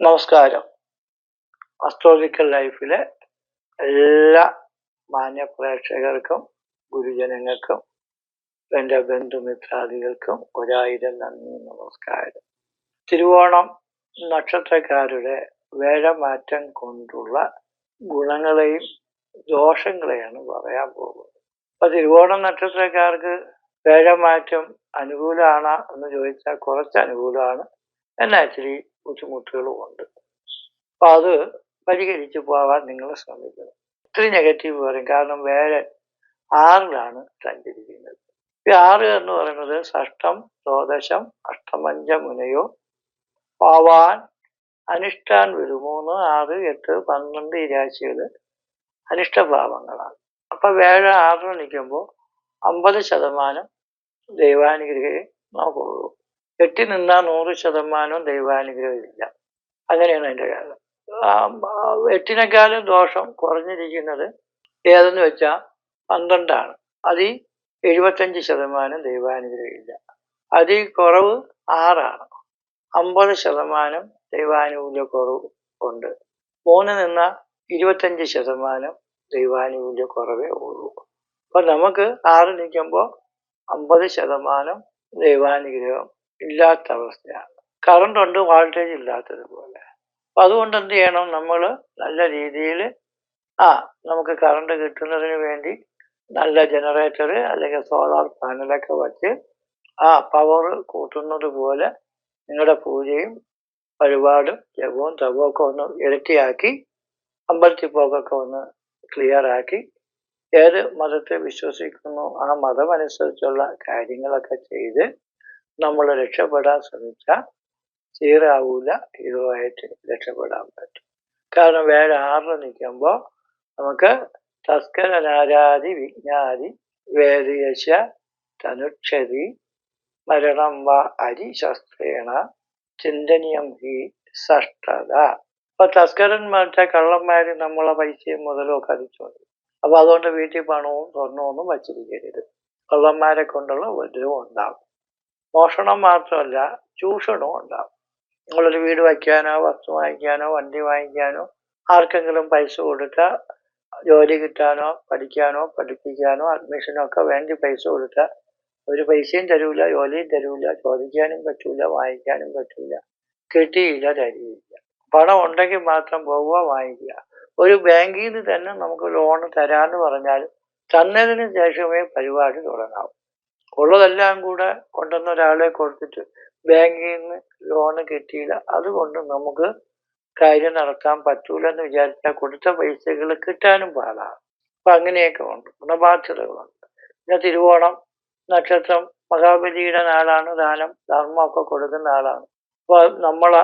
നമസ്കാരം. അസ്ട്രോളജിക്കൽ ലൈഫിലെ എല്ലാ മാന്യ പ്രേക്ഷകർക്കും ഗുരുജനങ്ങൾക്കും എന്റെ ബന്ധുമിത്രാദികൾക്കും ഒരായിരം നന്ദി നമസ്കാരം. തിരുവോണം നക്ഷത്രക്കാരുടെ വേഴമാറ്റം കൊണ്ടുള്ള ഗുണങ്ങളെയും ദോഷങ്ങളെയാണ് പറയാൻ പോകുന്നത്. അപ്പൊ തിരുവോണം നക്ഷത്രക്കാർക്ക് വേഴമാറ്റം അനുകൂലമാണ് എന്ന് ചോദിച്ചാൽ കുറച്ച് അനുകൂലമാണ്. എന്നാൽ ഇച്ചിരി ബുദ്ധിമുട്ടുകളും ഉണ്ട് അപ്പൊ അത് പരിഹരിച്ചു പോകാൻ നിങ്ങൾ ശ്രമിക്കണം. ഒത്തിരി നെഗറ്റീവ് പറയും. കാരണം വേറെ ആറിലാണ് സഞ്ചരിക്കുന്നത് ഈ ആറ് എന്ന് പറയുന്നത് ഷഷ്ടം ദ്വാദശം അഷ്ടമഞ്ച മുനയോ പാവാൻ അനിഷ്ടാൻ വരും മൂന്ന് ആറ് എട്ട് പന്ത്രണ്ട് ഈ രാശികൾ അനിഷ്ടഭാവങ്ങളാണ്. അപ്പൊ വേഴ ആറിൽ നിൽക്കുമ്പോൾ അമ്പത് ശതമാനം ദൈവാനുഗ്രഹേ നോക്കുള്ളൂ. എട്ടി നിന്നാൽ നൂറ് ശതമാനവും ദൈവാനുഗ്രഹമില്ല. അങ്ങനെയാണ് അതിന്റെ കാര്യം എട്ടിനേക്കാളും ദോഷം കുറഞ്ഞിരിക്കുന്നത് ഏതെന്ന് വെച്ചാൽ പന്ത്രണ്ടാണ്. അതിൽ എഴുപത്തഞ്ച് ശതമാനം ദൈവാനുഗ്രഹമില്ല. അതിൽ കുറവ് ആറാണ്. അമ്പത് ശതമാനം ദൈവാനുകൂല്യ കുറവ് ഉണ്ട്. മൂന്ന് നിന്ന ഇരുപത്തഞ്ച് ശതമാനം ദൈവാനുകൂല്യ കുറവേ ഉള്ളൂ. അപ്പൊ നമുക്ക് ആറ് നിൽക്കുമ്പോൾ അമ്പത് ശതമാനം ദൈവാനുഗ്രഹം ഇല്ലാത്ത അവസ്ഥയാണ്. കറണ്ട് ഉണ്ട് വോൾട്ടേജ് ഇല്ലാത്തതുപോലെ അപ്പൊ അതുകൊണ്ട് എന്ത് ചെയ്യണം നമ്മൾ നല്ല രീതിയിൽ ആ നമുക്ക് കറണ്ട് കിട്ടുന്നതിന് വേണ്ടി നല്ല ജനറേറ്റർ അല്ലെങ്കിൽ സോളാർ പാനലൊക്കെ വച്ച് ആ പവർ കൂട്ടുന്നത് പോലെ നിങ്ങളുടെ പൂജയും വഴിപാടും ജപവും തപവും ഒക്കെ ഒന്ന് ഇരട്ടിയാക്കി അമ്പലത്തിൽ പോകൊക്കെ ഒന്ന് ക്ലിയർ ആക്കി ഏത് മതത്തെ വിശ്വസിക്കുന്നു ആ മതമനുസരിച്ചുള്ള കാര്യങ്ങളൊക്കെ ചെയ്ത് നമ്മൾ രക്ഷപ്പെടാൻ ശ്രമിച്ചാൽ ചീറാവൂല ഇതുമായിട്ട് രക്ഷപ്പെടാൻ പറ്റും. കാരണം വേറെ ആറിൽ നിൽക്കുമ്പോൾ നമുക്ക് തസ്കരനാരാതി വിജ്ഞാതി വേദയശ തനുക്ഷതി മരണം വ അരിശസ്ത്രേണ ചിന്തനീയം ഹി സഷ്ടത. അപ്പൊ തസ്കരന്മാരുടെ കള്ളന്മാര് നമ്മളെ പൈസയും മുതലും ഒക്കെ അപ്പൊ അതുകൊണ്ട് വീട്ടിൽ പണവും സ്വർണമൊന്നും വച്ചിരിക്കരുത്. കള്ളന്മാരെ കൊണ്ടുള്ള ഉപദ്രവം ഉണ്ടാകും മോഷണം മാത്രമല്ല ചൂഷണവും ഉണ്ടാകും നിങ്ങളൊരു വീട് വയ്ക്കാനോ വസ്തു വാങ്ങിക്കാനോ വണ്ടി വാങ്ങിക്കാനോ ആർക്കെങ്കിലും പൈസ കൊടുത്ത ജോലി കിട്ടാനോ പഠിക്കാനോ പഠിപ്പിക്കാനോ അഡ്മിഷനോ ഒക്കെ വേണ്ടി പൈസ കൊടുത്ത ഒരു പൈസയും തരൂല ജോലിയും തരൂല ചോദിക്കാനും പറ്റൂല വാങ്ങിക്കാനും പറ്റൂല കിട്ടിയില്ല തരികയില്ല പണം ഉണ്ടെങ്കിൽ മാത്രം പോവുക വാങ്ങിക്കുക. ഒരു ബാങ്കിൽ നിന്ന് തന്നെ നമുക്ക് ലോൺ തരാമെന്ന് പറഞ്ഞാൽ തന്നതിന് ശേഷമേ പരിപാടി തുടങ്ങാവൂ. ഉള്ളതെല്ലാം കൂടെ കൊണ്ടുവന്ന ഒരാളെ കൊടുത്തിട്ട് ബാങ്കിൽ നിന്ന് ലോണ് കിട്ടിയില്ല. അതുകൊണ്ട് നമുക്ക് കാര്യം നടത്താൻ പറ്റൂല എന്ന് വിചാരിച്ചാൽ കൊടുത്ത പൈസകൾ കിട്ടാനും പാടാണ് അപ്പൊ അങ്ങനെയൊക്കെ ഉണ്ട്. ഗുണബാധ്യതകളുണ്ട്. പിന്നെ തിരുവോണം നക്ഷത്രം മഹാബലിയുടെ നാളാണ് ദാനം. ധർമ്മമൊക്കെ കൊടുക്കുന്ന ആളാണ്. അപ്പോൾ നമ്മളെ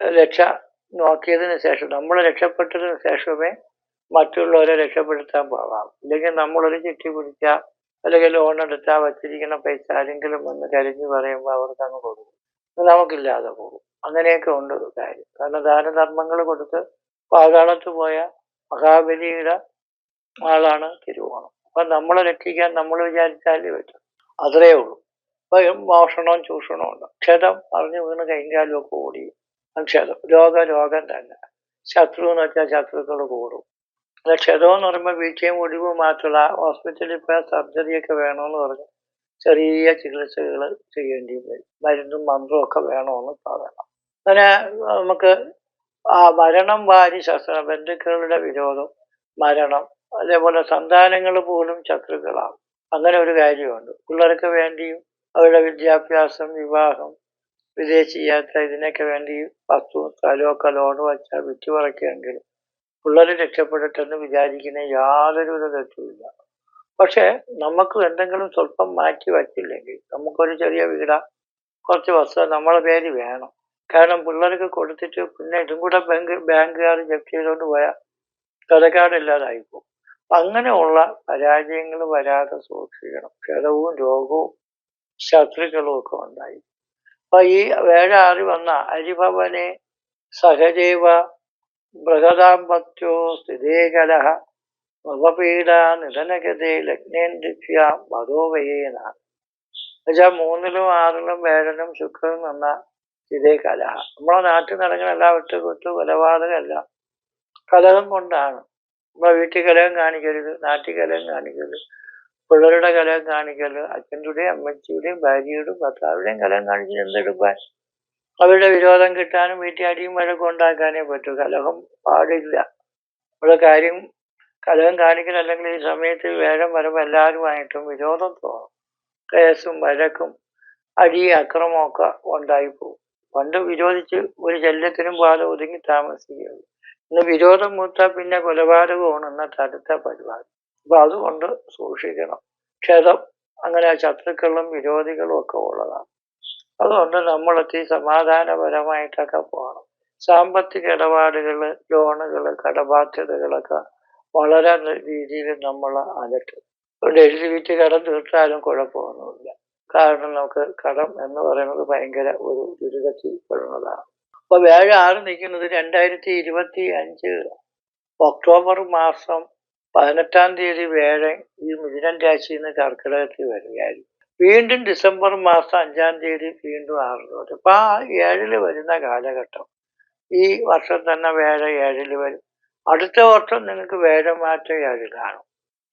രക്ഷ നോക്കിയതിന് ശേഷം നമ്മൾ രക്ഷപ്പെട്ടതിന് ശേഷമേ മറ്റുള്ളവരെ രക്ഷപ്പെടുത്താൻ പോകാം ഇല്ലെങ്കിൽ നമ്മളൊരു ചിട്ടി പിടിച്ചാൽ അല്ലെങ്കിൽ ലോൺ എടുത്താൽ വച്ചിരിക്കുന്ന പൈസ ആരെങ്കിലും വന്ന് കരിഞ്ഞു പറയുമ്പോൾ അവർക്ക് അങ്ങ് കൊടുക്കും നമുക്കില്ലാതെ പോകും. അങ്ങനെയൊക്കെ ഉണ്ട് കാര്യം. കാരണം ദാനധർമ്മങ്ങൾ കൊടുത്ത് പാതാളത്ത് പോയ മഹാബലിയുടെ ആളാണ് തിരുവോണം. അപ്പൊ നമ്മളെ രക്ഷിക്കാൻ നമ്മൾ വിചാരിച്ചാലേ പറ്റും. അത്രേ ഉള്ളൂ. അപ്പൊ മോഷണവും ചൂഷണവും ഉണ്ട്. ക്ഷതം അറിഞ്ഞു വീണ് കൈകാലും ഒക്കെ ഓടി ക്ഷതം. രോഗ രോഗം തന്നെ. ശത്രു എന്ന് വെച്ചാൽ ശത്രുക്കൾ കൂടും. അല്ല ക്ഷതം എന്ന് പറയുമ്പോൾ വീഴ്ചയും ഒടിവും മാത്രമല്ല ഹോസ്പിറ്റലിൽ പോയാൽ സർജറിയൊക്കെ വേണമെന്ന് പറഞ്ഞ്. ചെറിയ ചികിത്സകൾ ചെയ്യേണ്ടി വരും. മരുന്നും മന്ത്രവും ഒക്കെ വേണമെന്ന് പറയണം. അങ്ങനെ നമുക്ക് ആ മരണം വാരി ശസ്ത്ര ബന്ധുക്കളുടെ വിരോധം മരണം അതേപോലെ സന്താനങ്ങൾ പോലും ശത്രുക്കളാണ്. അങ്ങനെ ഒരു കാര്യമുണ്ട്. പിള്ളേർക്ക് വേണ്ടിയും അവരുടെ വിദ്യാഭ്യാസം വിവാഹം വിദേശ യാത്ര ഇതിനൊക്കെ വേണ്ടി വസ്തു സ്ഥലമൊക്കെ ലോൺ വെച്ചാൽ വിറ്റുപറയ്ക്കുമെങ്കിൽ പിള്ളേർ രക്ഷപ്പെടട്ടെ എന്ന് വിചാരിക്കുന്ന യാതൊരുവിധ തെറ്റുമില്ല പക്ഷെ നമുക്ക് എന്തെങ്കിലും സ്വല്പം മാറ്റി വച്ചില്ലെങ്കിൽ നമുക്കൊരു ചെറിയ വീട കുറച്ച് വസ്തു നമ്മളെ പേര് വേണം. കാരണം പിള്ളേർക്ക് കൊടുത്തിട്ട് പിന്നെ ഇതും കൂടെ ബാങ്ക് ബാങ്കുകാർ ജപ്തി ചെയ്തുകൊണ്ട് പോയാൽ കടക്കാടില്ലാതായി പോകും. അങ്ങനെയുള്ള പരാജയങ്ങൾ വരാതെ സൂക്ഷിക്കണം. ക്ഷതവും രോഗവും ശത്രുക്കളും ഒക്കെ ഉണ്ടായി. അപ്പൊ ഈ വേഴാറി വന്ന അരിഭവനെ സഹജൈവ ബൃഹദാമ്പത്യോ സ്ഥിതേകലഹ നവപീഡ നിധനഗതി ലഗ്നേന്ദ്രിയ മധോവയേന എന്നുവെച്ചാൽ മൂന്നിലും ആറിലും ഏഴിലും ശുക്രനും നിന്ന സ്ഥിതേ കലഹ. നമ്മളെ നാട്ടിൽ നടക്കുന്ന എല്ലാ വെട്ടുകുത്തു കൊലപാതകമല്ല. കലഹം കൊണ്ടാണ്. നമ്മളെ വീട്ടിൽ കലഹം കാണിക്കരുത് നാട്ടിൽ കലഹം കാണിക്കരുത്. പിള്ളേരുടെ കലഹം കാണിക്കരുത്. അച്ഛന്റെയും അമ്മച്ചിയുടെയും ഭാര്യയുടെയും ഭർത്താവിടെയും കലഹം കാണിച്ചിട്ട് എന്തെടുക്കാൻ അവരുടെ വിരോധം കിട്ടാനും വീട്ടിലടിയും വഴക്കം ഉണ്ടാക്കാനേ പറ്റൂ. കലഹം പാടില്ല. നമ്മുടെ കാര്യം കലഹം കാണിക്കണം അല്ലെങ്കിൽ ഈ സമയത്ത് വേഷം വരുമ്പോൾ എല്ലാവരുമായിട്ടും വിരോധം തോന്നും. കേസും വഴക്കും അടി അക്രമമൊക്കെ ഉണ്ടായി പോകും പണ്ട് വിരോധിച്ച് ഒരു ശല്യത്തിനും പാലം ഒതുങ്ങി താമസിക്കുകയുള്ളൂ. ഇന്ന് വിരോധം മൂത്താൽ പിന്നെ കൊലപാതകമാണ് ഇന്നത്തെ അടുത്ത പരിപാടി. അപ്പൊ അതുകൊണ്ട് സൂക്ഷിക്കണം. ക്ഷതം അങ്ങനെ ശത്രുക്കളും വിരോധികളും ഒക്കെ ഉള്ളതാണ്. അതുകൊണ്ട് നമ്മളൊക്കെ സമാധാനപരമായിട്ടൊക്കെ പോകണം സാമ്പത്തിക ഇടപാടുകൾ ലോണുകൾ കടബാധ്യതകളൊക്കെ വളരെ രീതിയിൽ നമ്മൾ അലട്ടും. അതുകൊണ്ട് എഴുതി വിറ്റ് കടം തീർത്താലും കുഴപ്പമൊന്നുമില്ല. കാരണം നമുക്ക് കടം എന്ന് പറയുന്നത് ഭയങ്കര ഒരു ദുരിതത്തിൽ പെടുന്നതാണ് അപ്പൊ വ്യാഴം ആറ് നിൽക്കുന്നത് രണ്ടായിരത്തി ഇരുപത്തി അഞ്ച് ഒക്ടോബർ മാസം പതിനെട്ടാം തീയതി വേഴ ഈ മിഥുനം രാശിയിൽ നിന്ന് കർക്കിടകത്തിൽ വരികയായിരിക്കും. വീണ്ടും ഡിസംബർ മാസം അഞ്ചാം തീയതി വീണ്ടും വരും അപ്പൊ ആ ഏഴിൽ വരുന്ന കാലഘട്ടം. ഈ വർഷം തന്നെ വേഴ ഏഴിൽ വരും. അടുത്ത വർഷം നിങ്ങൾക്ക് വേഴമാറ്റം ഏഴ് കാണും.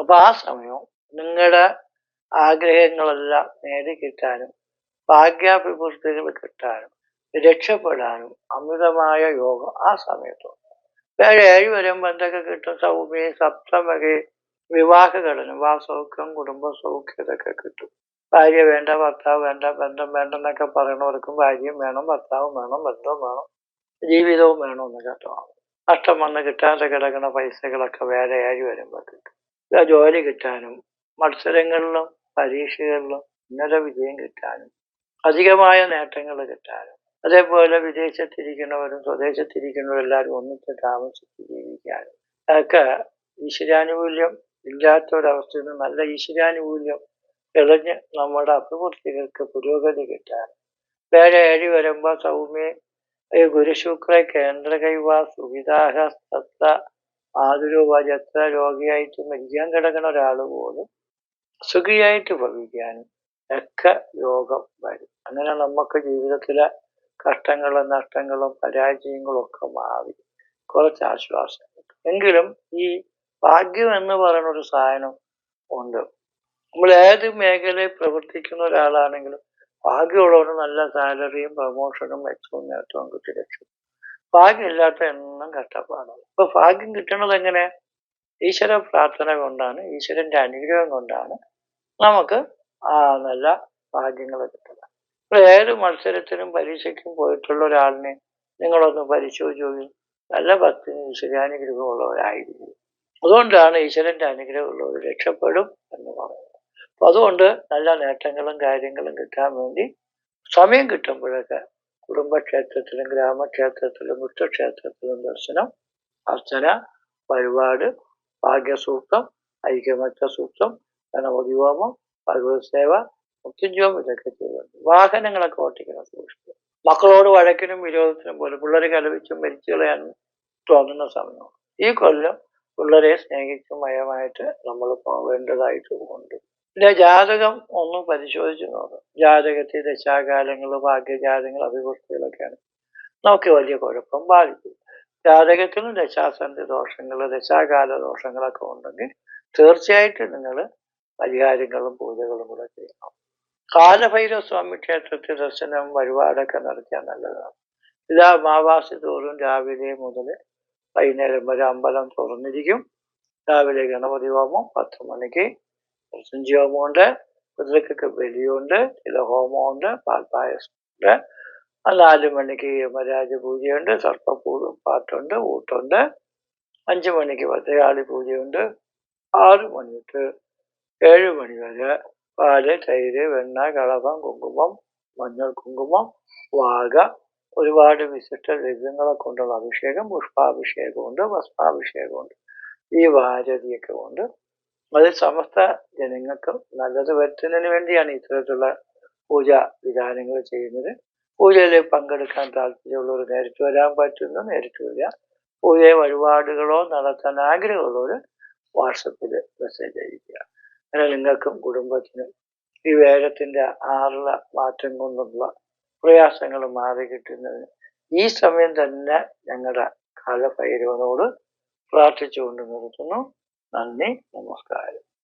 അപ്പൊ ആ സമയം നിങ്ങളുടെ ആഗ്രഹങ്ങളെല്ലാം നേടിക്കിട്ടാനും ഭാഗ്യാഭിവൃദ്ധികൾ കിട്ടാനും രക്ഷപ്പെടാനും അമിതമായ യോഗം ആ സമയത്തുണ്ട്. വേറെ ഏഴ് വരുമ്പോൾ എന്തൊക്കെ കിട്ടും? സൗമ്യ സപ്തമകെ വിവാഹ ഘടന വാസൗഖ്യം കുടുംബ സൗഖ്യം ഇതൊക്കെ കിട്ടും. ഭാര്യ വേണ്ട ഭർത്താവ് വേണ്ട ബന്ധം വേണ്ട എന്നൊക്കെ പറയണവർക്കും ഭാര്യയും വേണം ഭർത്താവും വേണം ബന്ധവും വേണം ജീവിതവും വേണം എന്ന് കേട്ടോ നഷ്ടം വന്ന് കിട്ടാതെ കിടക്കുന്ന പൈസകളൊക്കെ വേറെ ആഴി കിട്ടും. ജോലി കിട്ടാനും മത്സരങ്ങളിലും പരീക്ഷകളിലും ഉന്നത വിജയം കിട്ടാനും അധികമായ നേട്ടങ്ങൾ കിട്ടാനും അതേപോലെ വിദേശത്തിരിക്കുന്നവരും സ്വദേശത്തിരിക്കുന്നവരും എല്ലാവരും ഒന്നിച്ച് താമസിച്ച് ജീവിക്കാനും അതൊക്കെ ഈശ്വരാനുകൂല്യം ഇല്ലാത്തൊരവസ്ഥയിൽ നിന്ന് നല്ല ഈശ്വരാനുകൂല്യം തെളിഞ്ഞ് നമ്മുടെ അഭിവൃദ്ധികൾക്ക് പുരോഗതി കിട്ടാൻ. വേറെ ഏഴ് വരുമ്പോൾ സൗമ്യ ഗുരുശുക്ര കേന്ദ്രകൈവ സുവിധാഹ സത്ത ആതുരൂപ രോഗിയായിട്ട് മരിക്കാൻ കിടക്കുന്ന ഒരാൾ പോലും സുഖിയായിട്ട് ഭവിക്കാനും ഒക്കെ യോഗം വരും. അങ്ങനെ നമുക്ക് ജീവിതത്തിലെ കഷ്ടങ്ങളും നഷ്ടങ്ങളും പരാജയങ്ങളും ഒക്കെ മാറി കുറച്ച് ആശ്വാസം എങ്കിലും ഈ ഭാഗ്യം എന്ന് പറയുന്ന ഒരു സാധനം ഉണ്ട്. നമ്മൾ ഏത് മേഖലയിൽ പ്രവർത്തിക്കുന്ന ഒരാളാണെങ്കിലും ഭാഗ്യമുള്ളവന് നല്ല സാലറിയും പ്രൊമോഷനും മെച്ചവും നേട്ടവും കിട്ടി രക്ഷ. ഭാഗ്യമില്ലാത്ത എന്നും കഷ്ടപ്പാടാണ് ഇപ്പൊ ഭാഗ്യം കിട്ടുന്നത് എങ്ങനെ? ഈശ്വര പ്രാർത്ഥന കൊണ്ടാണ് ഈശ്വരന്റെ അനുഗ്രഹം കൊണ്ടാണ് നമുക്ക് ആ നല്ല ഭാഗ്യങ്ങൾ കിട്ടുന്നത്. ഇപ്പോൾ ഏത് മത്സരത്തിനും പരീക്ഷയ്ക്കും പോയിട്ടുള്ള ഒരാളിനെ നിങ്ങളൊന്ന് പരിശോധിച്ചു നല്ല ഭക്തിന് ഈശ്വരാനുഗ്രഹമുള്ളവരായിരിക്കും അതുകൊണ്ടാണ് ഈശ്വരന്റെ അനുഗ്രഹമുള്ളവർ രക്ഷപ്പെടും എന്ന് പറയുന്നത്. അപ്പൊ അതുകൊണ്ട് നല്ല നേട്ടങ്ങളും കാര്യങ്ങളും കിട്ടാൻ വേണ്ടി സമയം കിട്ടുമ്പോഴൊക്കെ കുടുംബക്ഷേത്രത്തിലും ഗ്രാമക്ഷേത്രത്തിലും വൃത്തക്ഷേത്രത്തിലും ദർശനം അർച്ചന വഴിപാട് ഭാഗ്യസൂക്തം ഐക്യമറ്റ സൂക്തം ഗണപതി ഹോമം ഭഗവത് സേവ മുക്തിജോം ഇതൊക്കെ ചെയ്തുണ്ട് വാഹനങ്ങളൊക്കെ ഓട്ടിക്കണം സൂക്ഷിക്കുക. മക്കളോട് വഴക്കിനും വിരോധത്തിനും പോലും പിള്ളേരെ കലപിച്ചും മരിച്ചു കളയാൻ തോന്നുന്ന സമയമാണ്. ഈ കൊല്ലം പിള്ളേരെ സ്നേഹിച്ചും മയമായിട്ട് നമ്മൾ പോവേണ്ടതായിട്ട് ഉണ്ട് പിന്നെ ജാതകം ഒന്ന് പരിശോധിച്ച് നോക്കാം ജാതകത്തിൽ ദശാകാലങ്ങൾ ഭാഗ്യജാതങ്ങൾ അഭിവൃദ്ധികളൊക്കെയാണ്. നമുക്ക് വലിയ കുഴപ്പം ബാധിക്കും. ജാതകത്തിലും ദശാസന്ധി ദോഷങ്ങൾ ദശാകാല ദോഷങ്ങളൊക്കെ ഉണ്ടെങ്കിൽ തീർച്ചയായിട്ടും നിങ്ങൾ പരിഹാരങ്ങളും പൂജകളും കൂടെ ചെയ്യണം. കാലഭൈരവ സ്വാമി ക്ഷേത്രത്തിൽ ദർശനം വഴിപാടൊക്കെ നടത്തിയാൽ നല്ലതാണ്. ഇതാ മാവാസി തോറും രാവിലെ മുതൽ വൈകുന്നേരം വരെ അമ്പലം തുറന്നിരിക്കും. രാവിലെ ഗണപതി ഹോമം പത്ത് മണിക്ക് സഞ്ചി ജീവമുണ്ട് കുതിരക്കൊക്കെ ബലിയുണ്ട് ചില ഹോമമുണ്ട് പാൽപ്പായസമുണ്ട് നാല് മണിക്ക് യമരാജ പൂജയുണ്ട് സർപ്പപ്പൂ പാട്ടുണ്ട് ഊട്ടുണ്ട്. അഞ്ച് മണിക്ക് ഭദ്രകാളി പൂജയുണ്ട് ആറ് മണി തൊട്ട് ഏഴ് മണി വരെ പാൽ തൈര് വെണ്ണ കളഭം കുങ്കുമം മഞ്ഞൾ കുങ്കുമം വാഗ ഒരുപാട് വിശിഷ്ട ദ്രവ്യങ്ങളെ കൊണ്ടുള്ള അഭിഷേകം പുഷ്പാഭിഷേകമുണ്ട് ഭസ്മാഭിഷേകമുണ്ട് ഈ വാരതിയൊക്കെ കൊണ്ട് അത് സമസ്ത ജനങ്ങൾക്കും നല്ലത് വരുത്തുന്നതിന് വേണ്ടിയാണ് ഇത്തരത്തിലുള്ള പൂജ വിധാനങ്ങൾ ചെയ്യുന്നത്. പൂജയിൽ പങ്കെടുക്കാൻ താല്പര്യമുള്ളവർ നേരിട്ട് വരാൻ പറ്റുന്ന. നേരിട്ട് വരിക. പൂജയെ വഴിപാടുകളോ നടത്താൻ ആഗ്രഹമുള്ളവർ വാട്സപ്പിൽ മെസ്സേജ് അയക്കുക അങ്ങനെ നിങ്ങൾക്കും കുടുംബത്തിനും ഈ വേഗത്തിന്റെ ആറുള്ള മാറ്റം കൊണ്ടുള്ള പ്രയാസങ്ങൾ മാറി കിട്ടുന്നതിന് ഈ സമയം തന്നെ ഞങ്ങളുടെ കാലഭൈരവനോട് പ്രാർത്ഥിച്ചുകൊണ്ട് നിർത്തുന്നു. നന്ദി നമസ്കാരം